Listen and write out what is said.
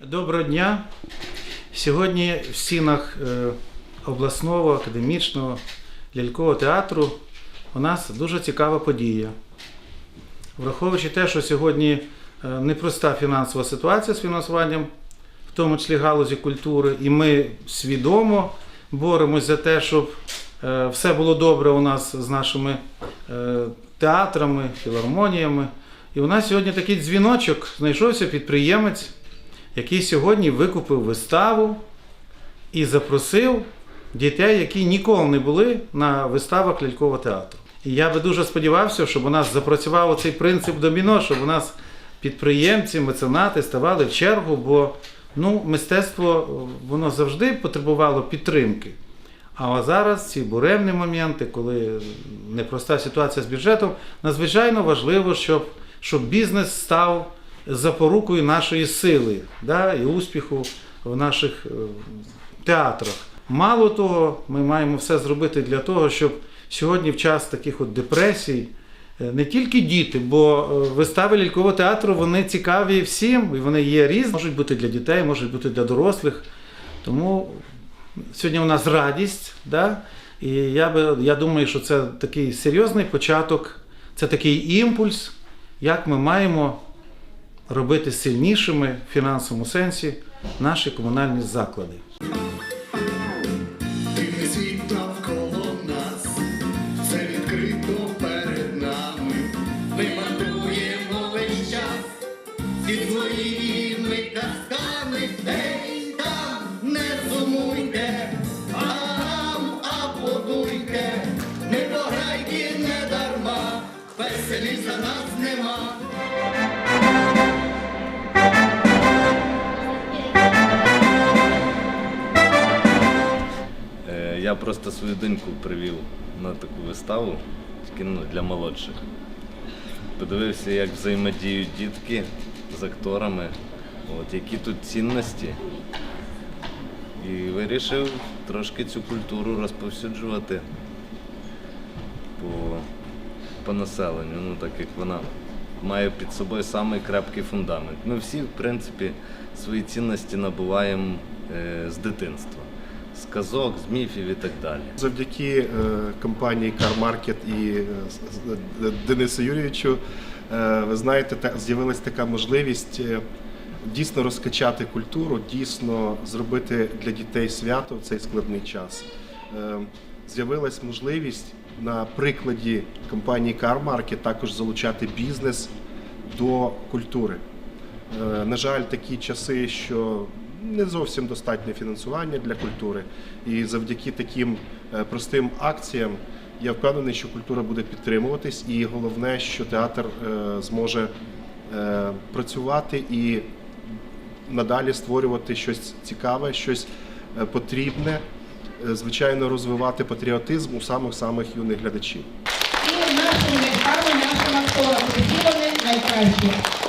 Доброго дня. Сьогодні в стінах е, обласного академічного лялькового театру у нас дуже цікава подія. Враховуючи те, що сьогодні е, непроста фінансова ситуація з фінансуванням, в тому числі галузі культури, і ми свідомо боремось за те, щоб е, все було добре у нас з нашими театрами, філармоніями. І у нас сьогодні такий дзвіночок знайшовся підприємець, який сьогодні викупив виставу і запросив дітей, які ніколи не були на виставах лялькового театру. І я би дуже сподівався, щоб у нас запрацював цей принцип доміно, щоб у нас підприємці, меценати ставали в чергу, бо ну, мистецтво воно завжди потребувало підтримки. А зараз ці буремні моменти, коли непроста ситуація з бюджетом, надзвичайно важливо, щоб, щоб бізнес став запорукою нашої сили да, і успіху в наших е, театрах. Мало того, ми маємо все зробити для того, щоб сьогодні в час таких от депресій е, не тільки діти, бо е, вистави лялькового театру вони цікаві всім, і вони є різні, можуть бути для дітей, можуть бути для дорослих. Тому сьогодні у нас радість, да? і я, би, я думаю, що це такий серйозний початок, це такий імпульс, як ми маємо робити сильнішими в фінансовому сенсі наші комунальні заклади. Світ навколо нас, Я просто свою доньку привів на таку виставу, тільки ну, для молодших. Подивився, як взаємодіють дітки з акторами, от, які тут цінності. І вирішив трошки цю культуру розповсюджувати по, по населенню, ну так як вона має під собою самий крепкий фундамент. Ми всі, в принципі, свої цінності набуваємо е, з дитинства, з казок, з міфів і так далі. Завдяки е, компанії Car Market і е, з- Денису Юрійовичу, е, ви знаєте, з'явилась така можливість е, дійсно розкачати культуру, дійсно зробити для дітей свято в цей складний час. Е, З'явилась можливість на прикладі компанії Car також залучати бізнес до культури. Е, На жаль, такі часи, що не зовсім достатньо фінансування для культури. І завдяки таким е, простим акціям я впевнений, що культура буде підтримуватись, і головне, що театр е, зможе е, працювати і надалі створювати щось цікаве, щось потрібне, звичайно, розвивати патріотизм у самих самих юних глядачів. І нашими батьками, нашим акторам, які вони.